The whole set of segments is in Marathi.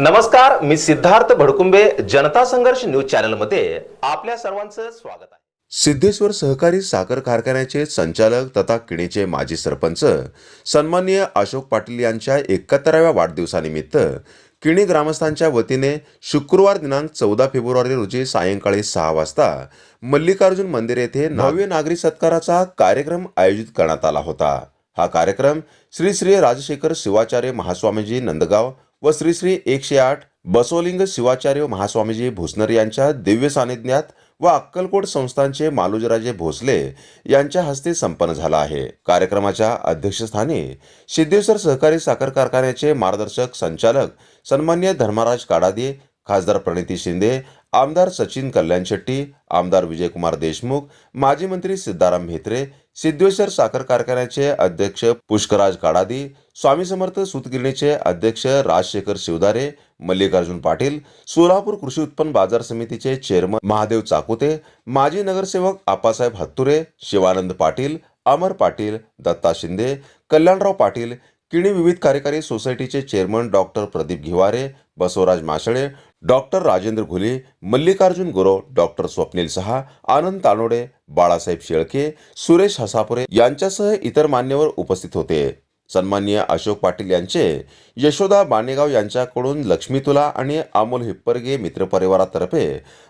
नमस्कार मी सिद्धार्थ भडकुंबे जनता संघर्ष न्यूज चॅनलमध्ये आपल्या सर्वांचं स्वागत आहे. सिद्धेश्वर सहकारी साखर कारखान्याचे संचालक तथा किणीचे माजी सरपंच सन्माननीय अशोक पाटील यांच्या एकाहत्तराव्या वाढदिवसानिमित्त किणी ग्रामस्थांच्या वतीने शुक्रवार दिनांक चौदा फेब्रुवारी रोजी सायंकाळी सहा वाजता मल्लिकार्जुन मंदिर येथे नववे नागरी सत्काराचा कार्यक्रम आयोजित करण्यात आला होता. हा कार्यक्रम श्री श्री राजशेखर शिवाचार्य महास्वामीजी नंदगाव व श्री श्री एकशे आठ बसवलिंग शिवाचार्य महास्वामीजी भोसनर यांच्या दिव्य सानिध्यात व अक्कलकोट संस्थांचे मालुजराजे भोसले यांच्या हस्ते संपन्न झाला आहे. कार्यक्रमाच्या अध्यक्षस्थानी सिद्धेश्वर सहकारी साखर कारखान्याचे मार्गदर्शक संचालक सन्मान्य धर्मराज काडादे खासदार प्रणिती शिंदे आमदार सचिन कल्याण शेट्टी आमदार विजयकुमार देशमुख माजी मंत्री सिद्धाराम म्हेत्रे सिद्धेश्वर साखर कारखान्याचे अध्यक्ष पुष्कराज काडादी स्वामी समर्थ सूतगिरणीचे अध्यक्ष राजशेखर शिवदारे मल्लिकार्जुन पाटील सोलापूर कृषी उत्पन्न बाजार समितीचे चेअरमन महादेव चाकुते माजी नगरसेवक आप्पासाहेब हत्तुरे शिवानंद पाटील अमर पाटील दत्ता शिंदे कल्याणराव पाटील किणी विविध कार्यकारी सोसायटीचे chairman doctor Pradeep Ghiware Basavaraj Masale doctor Rajendra Ghule Mallikarjun Gurav doctor Swapnil सहा आनंद तानोडे बाळासाहेब शेळके सुरेश हसापुरे यांच्यासह इतर मान्यवर उपस्थित होते. सन्माननीय अशोक पाटील यांचे यशोदा बाणेगाव यांच्याकडून लक्ष्मी तुला आणि अमोल हिप्परगे मित्र परिवारातर्फे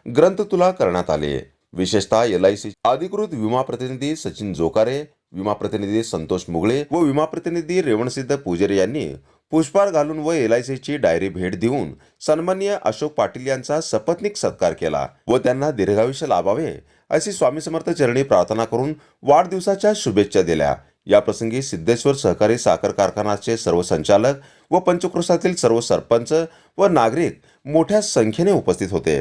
ग्रंथ तुला करण्यात आले. विशेषतः एल आय सी अधिकृत विमा प्रतिनिधी सचिन जोकारे विमा प्रतिनिधी संतोष मुगळे व विमा प्रतिनिधी रेवणसिद्ध पुजारी यांनी पुष्पार घालून व एल आय सीची डायरी भेट देऊन सन्माननीय अशोक पाटील यांचा सपत्नीक सत्कार केला व त्यांना दीर्घायुष्य लाभावे अशी स्वामी समर्थ चरणी प्रार्थना करून वाढदिवसाच्या शुभेच्छा दिल्या. याप्रसंगी सिद्धेश्वर सहकारी साखर कारखानाचे सर्व संचालक व पंचक्रोशातील सर्व सरपंच व नागरिक मोठ्या संख्येने उपस्थित होते.